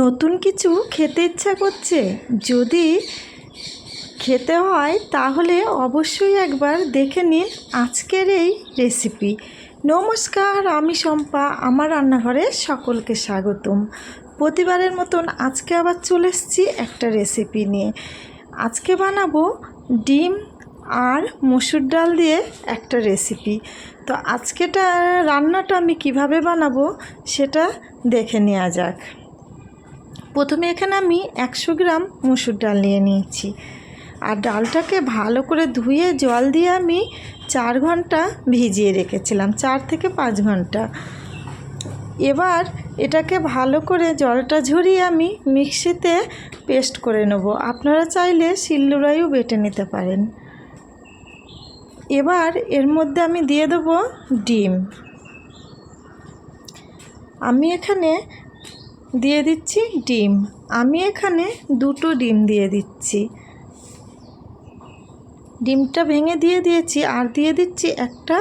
নতুন কিছু খেতে ইচ্ছা করছে। যদি খেতে হয়, তাহলে অবশ্যই একবার দেখে নিন আজকের এই রেসিপি। নমস্কার, আমি শম্পা। আমার রান্নাঘরে সকলকে স্বাগতম। প্রতিবারের মতন আজকে আবার চলে এসেছি একটা রেসিপি নিয়ে। আজকে বানাবো ডিম আর মসুর ডাল দিয়ে একটা রেসিপি। তো আজকেটা রান্নাটা আমি কীভাবে বানাবো, সেটা দেখে নেওয়া যাক। প্রথমে এখানে আমি একশো গ্রাম মুসুর ডাল নিয়ে নিয়েছি। আর ডালটাকে ভালো করে ধুয়ে জল দিয়ে আমি চার ঘণ্টা ভিজিয়ে রেখেছিলাম, চার থেকে পাঁচ ঘণ্টা। এবার এটাকে ভালো করে জলটা ঝরিয়ে আমি মিক্সিতে পেস্ট করে নেব। আপনারা চাইলে শিলনোড়াইও বেটে নিতে পারেন। এবার এর মধ্যে আমি দিয়ে দেবো ডিম। আমি এখানে দিয়ে দিচ্ছি ডিম। আমি এখানে দুটো ডিম দিয়ে দিচ্ছি। ডিমটা ভেঙে দিয়ে দিয়েছি, আর দিয়ে দিচ্ছি একটা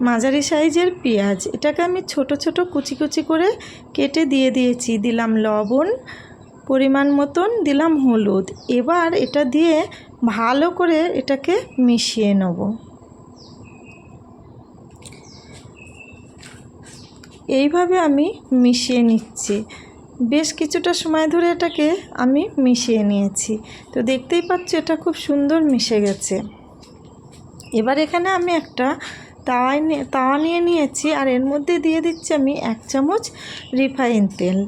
মাঝারি সাইজের পেঁয়াজ। এটাকে আমি ছোট ছোট কুচি কুচি করে কেটে দিয়ে দিয়েছি। দিলাম লবণ, পরিমাণ মতন দিলাম হলুদ। এবার এটা দিয়ে ভালো করে এটাকে মিশিয়ে নেব। এইভাবে আমি মিশিয়ে নিচ্ছি। বেশ কিছুটা সময় ধরে এটাকে আমি মিশিয়ে নিয়েছি। তো দেখতেই পাচ্ছি এটা খুব সুন্দর মিশে গেছে। এবার এখানে আমি একটা তাওয়ায় তাওয়া নিয়ে নিয়েছি আর এর মধ্যে দিয়ে দিচ্ছি আমি এক চামচ রিফাইন তেল।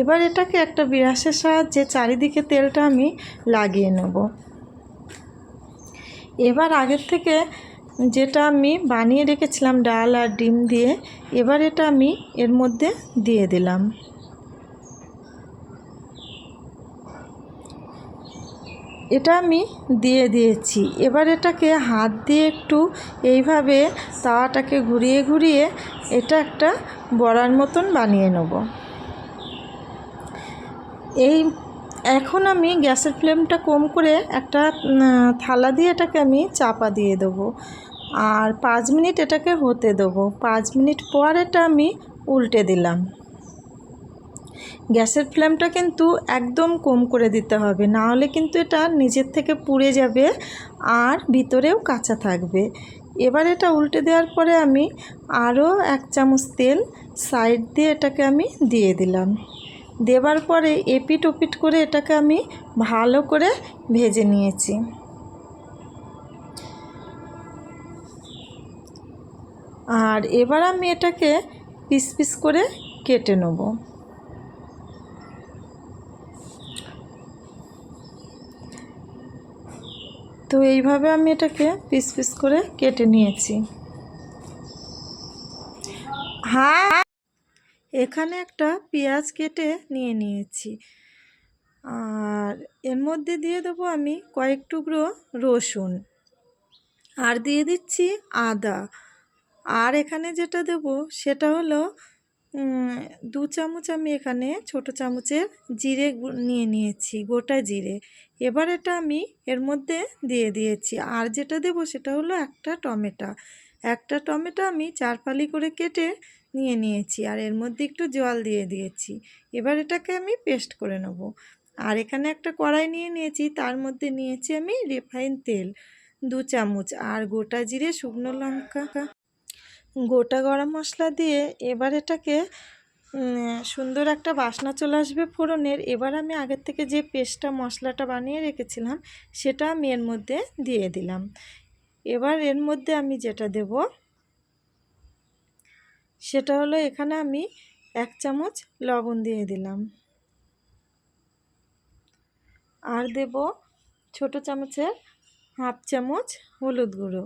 এবার এটাকে একটা বিরাসের সাহায্যে চারিদিকে তেলটা আমি লাগিয়ে নেব। এবার আগের থেকে যেটা আমি বানিয়ে রেখেছিলাম ডাল আর ডিম দিয়ে, এবার এটা আমি এর মধ্যে দিয়ে দিলাম। এটা আমি দিয়ে দিয়েছি। এবার এটাকে হাত দিয়ে একটু এইভাবে তাওয়াটাকে ঘুরিয়ে ঘুরিয়ে এটা একটা বড়ার মতন বানিয়ে নেব। এই এখন আমি গ্যাসের ফ্লেমটা কম করে একটা থালা দিয়ে এটাকে আমি চাপা দিয়ে দেবো। আর পাঁচ মিনিট এটাকে হতে দেবো। পাঁচ মিনিট পর এটা আমি উল্টে দিলাম। গ্যাসের ফ্লেমটা কিন্তু একদম কম করে দিতে হবে, না হলে কিন্তু এটা নিজের থেকে পুড়ে যাবে আর ভিতরেও কাঁচা থাকবে। এবার এটা উল্টে দেওয়ার পরে আমি আরও এক চামচ তেল সাইড দিয়ে এটাকে আমি দিয়ে দিলাম। দেবার পরে এপিট ওপিট করে এটাকে আমি ভালো করে ভেজে নিয়েছি। আর এবার আমি এটাকে পিস পিস করে কেটে নেব। তো এইভাবে আমি এটাকে পিস পিস করে কেটে নিয়েছি। হ্যাঁ এখানে একটা পেঁয়াজ কেটে নিয়ে নিয়েছি। আর এর মধ্যে দিয়ে দেবো আমি কয়েক টুকরো রসুন। আর দিয়ে দিচ্ছি আদা। আর এখানে যেটা দেব সেটা হলো দু চামচ আমি এখানে ছোট চামচের জিরে নিয়ে নিয়েছি, গোটা জিরে। এবার এটা আমি এর মধ্যে দিয়ে দিয়েছি। আর যেটা দেব সেটা হলো একটা টমেটো। একটা টমেটো আমি চার ফালি করে কেটে নিয়ে নিয়েছি আর এর মধ্যে একটু জল দিয়ে দিয়েছি। এবার এটাকে আমি পেস্ট করে নেব। আর এখানে একটা কড়াই নিয়ে নিয়েছি, তার মধ্যে নিয়েছি আমি রিফাইন তেল দু চামচ। আর গোটা জিরে শুকনো লঙ্কা গোটা গরম মশলা দিয়ে এবার এটাকে সুন্দর একটা বাসনা চলে আসবে ফোড়নের। এবার আমি আগের থেকে যে পেস্টটা, মশলাটা বানিয়ে রেখেছিলাম, সেটা আমি এর মধ্যে দিয়ে দিলাম। এবার এর মধ্যে আমি যেটা দেব, সেটা হলো এখানে আমি এক চামচ লবণ দিয়ে দিলাম। আর দেব ছোট চামচের হাফ চামচ হলুদ গুঁড়ো।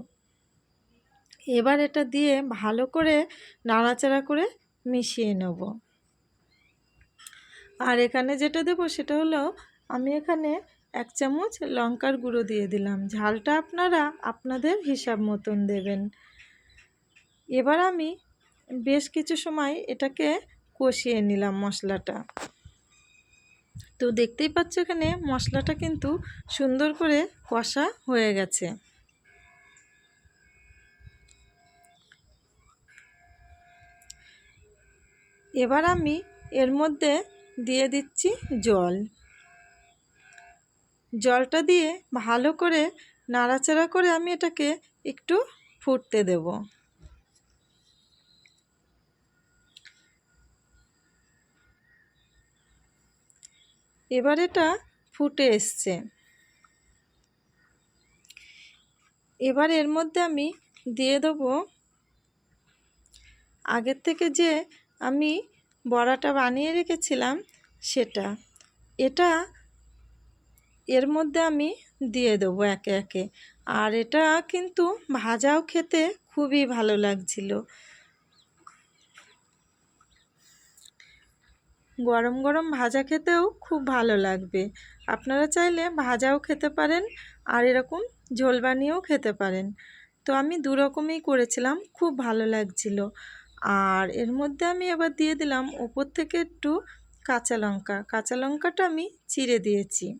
এবার এটা দিয়ে ভালো করে নাড়াচাড়া করে মিশিয়ে নেব। আর এখানে যেটা দেবো সেটা হলো আমি এখানে এক চামচ লঙ্কার গুঁড়ো দিয়ে দিলাম। ঝালটা আপনারা আপনাদের হিসাব মতন দেবেন। এবার আমি বেশ কিছু সময় এটাকে কষিয়ে নিলাম মশলাটা। তো দেখতেই পাচ্ছ এখানে মশলাটা কিন্তু সুন্দর করে কষা হয়ে গেছে। এবার আমি এর মধ্যে দিয়ে দিচ্ছি জল। জলটা দিয়ে ভালো করে নাড়াচাড়া করে আমি এটাকে একটু ফুটতে দেব। এবার এটা ফুটে এসছে। এবার এর মধ্যে আমি দিয়ে দেবো আগের থেকে যে আমি বড়াটা বানিয়ে রেখেছিলাম সেটা। এটা এর মধ্যে আমি দিয়ে দেবো একে একে। আর এটা কিন্তু ভাজাও খেতে খুবই ভালো লাগছিল। গরম গরম ভাজা খেতেও খুব ভালো লাগবে। আপনারা চাইলে ভাজাও খেতে পারেন, আর এরকম ঝোল বানিয়েও খেতে পারেন। তো আমি দু রকমই করেছিলাম, খুব ভালো লাগছিল। আর এর মধ্যে আমি এবার দিয়ে দিলাম ওপর থেকে একটু কাঁচা লঙ্কা। কাঁচা লঙ্কাটা আমি চিড়ে দিয়েছি।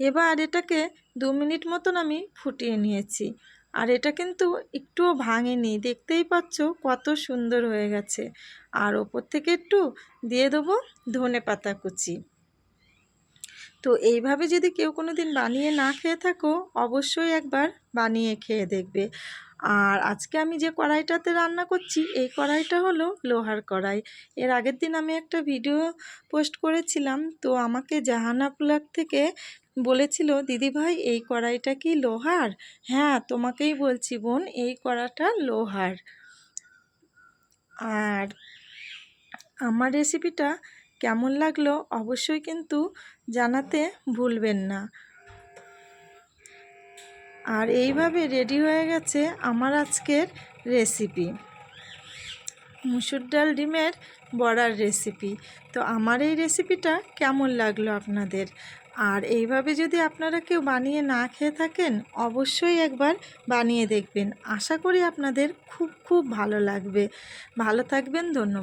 এবার এটাকে দু মিনিট মতন আমি ফুটিয়ে নিয়েছি। আর এটা কিন্তু একটুও ভাঙেনি। দেখতেই পাচ্ছ কত সুন্দর হয়ে গেছে। আর ওপর থেকে একটু দিয়ে দেবো ধনে পাতা কুচি। তো এইভাবে যদি কেউ কোনো দিন বানিয়ে না খেয়ে থাকো, অবশ্যই একবার বানিয়ে খেয়ে দেখবে। আর আজকে আমি যে কড়াইটাতে রান্না করছি, এই কড়াইটা হলো লোহার কড়াই। এর আগের দিন আমি একটা ভিডিও পোস্ট করেছিলাম, তো আমাকে জাহানা ব্লগ থেকে বলেছিল দিদিভাই এই কড়াইটা কি লোহার? হ্যাঁ তোমাকেই বলছি বোন, এই কড়াটা লোহার। আর আমার রেসিপিটা কেমন লাগল অবশ্যই কিন্তু জানাতে ভুলবেন না। আর এইভাবে রেডি হয়ে গেছে আমার আজকের রেসিপি। মুসুর ডাল ডিমের বড়ার রেসিপি। তো আমার এই রেসিপিটা কেমন লাগল আপনাদের? আর এইভাবে যদি আপনারা কেউ বানিয়ে না খেয়ে থাকেন, অবশ্যই একবার বানিয়ে দেখবেন। আশা করি আপনাদের খুব খুব ভালো লাগবে। ভালো থাকবেন, ধন্যবাদ।